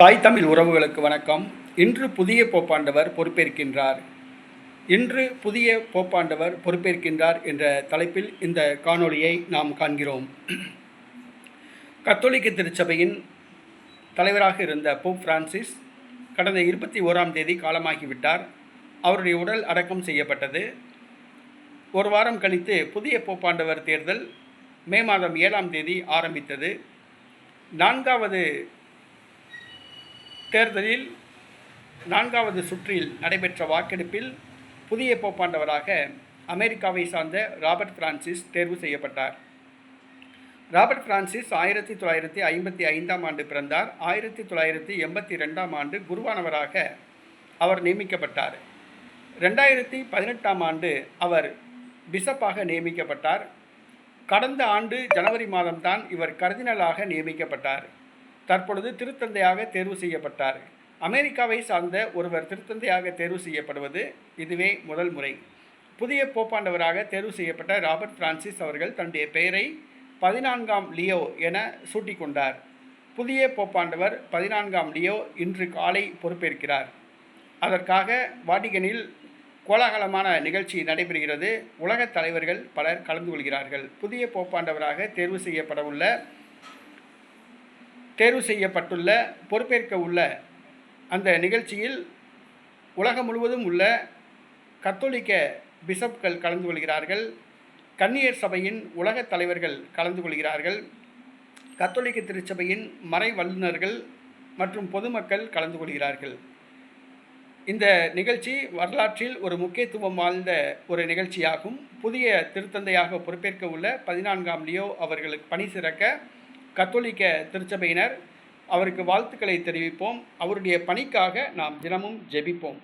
தாய் தமிழ் உறவுகளுக்கு வணக்கம். இன்று புதிய போப்பாண்டவர் பொறுப்பேற்கின்றார். இன்று புதிய போப்பாண்டவர் பொறுப்பேற்கின்றார் என்ற தலைப்பில் இந்த காணொளியை நாம் காண்கிறோம். கத்தோலிக்க திருச்சபையின் தலைவராக இருந்த போப் பிரான்சிஸ் கடந்த இருபத்தி ஓராம் தேதி காலமாகிவிட்டார். அவருடைய உடல் அடக்கம் செய்யப்பட்டது. ஒரு வாரம் கழித்து புதிய போப்பாண்டவர் தேர்தல் மே மாதம் ஏழாம் தேதி ஆரம்பித்தது. நான்காவது தேர்தலில் நான்காவது சுற்றில் நடைபெற்ற வாக்கெடுப்பில் புதிய போப்பாண்டவராக அமெரிக்காவை சார்ந்த ராபர்ட் பிரான்சிஸ் தேர்வு செய்யப்பட்டார். ராபர்ட் பிரான்சிஸ் ஆயிரத்தி தொள்ளாயிரத்தி ஐம்பத்தி ஐந்தாம் ஆண்டு பிறந்தார். ஆயிரத்தி தொள்ளாயிரத்தி எண்பத்தி ரெண்டாம் ஆண்டு குருவானவராக அவர் நியமிக்கப்பட்டார். ரெண்டாயிரத்தி பதினெட்டாம் ஆண்டு அவர் பிஷப்பாக நியமிக்கப்பட்டார். கடந்த ஆண்டு ஜனவரி மாதம்தான் இவர் கர்தினலாக நியமிக்கப்பட்டார். தற்பொழுது திருத்தந்தையாக தேர்வு செய்யப்பட்டார். அமெரிக்காவை சார்ந்த ஒருவர் திருத்தந்தையாக தேர்வு செய்யப்படுவது இதுவே முதல் முறை. புதிய போப்பாண்டவராக தேர்வு செய்யப்பட்ட ராபர்ட் பிரான்சிஸ் அவர்கள் தன்னுடைய பெயரை பதினான்காம் லியோ என சூட்டிக்கொண்டார். புதிய போப்பாண்டவர் பதினான்காம் லியோ இன்று காலை பொறுப்பேற்கிறார். அதற்காக வாடிகனில் கோலாகலமான நிகழ்ச்சி நடைபெறுகிறது. உலகத் தலைவர்கள் பலர் கலந்து கொள்கிறார்கள். புதிய போப்பாண்டவராக தேர்வு செய்யப்படவுள்ள தேர்வு செய்யப்பட்டுள்ள பொறுப்பேற்க உள்ள அந்த நிகழ்ச்சியில் உலகம் முழுவதும் உள்ள கத்தோலிக்க பிஷப்கள் கலந்து கொள்கிறார்கள். கன்னியர் சபையின் உலகத் தலைவர்கள் கலந்து கொள்கிறார்கள். கத்தோலிக்க திருச்சபையின் மறை வல்லுநர்கள் மற்றும் பொதுமக்கள் கலந்து கொள்கிறார்கள். இந்த நிகழ்ச்சி வரலாற்றில் ஒரு முக்கியத்துவம் வாய்ந்த ஒரு நிகழ்ச்சியாகும். புதிய திருத்தந்தையாக பொறுப்பேற்க உள்ள பதினான்காம் லியோ அவர்களுக்கு பணி சிறக்க கத்தோலிக்க திருச்சபையினர் அவருக்கு வாழ்த்துக்களை தெரிவிப்போம். அவருடைய பணிக்காக நாம் தினமும் ஜெபிப்போம்.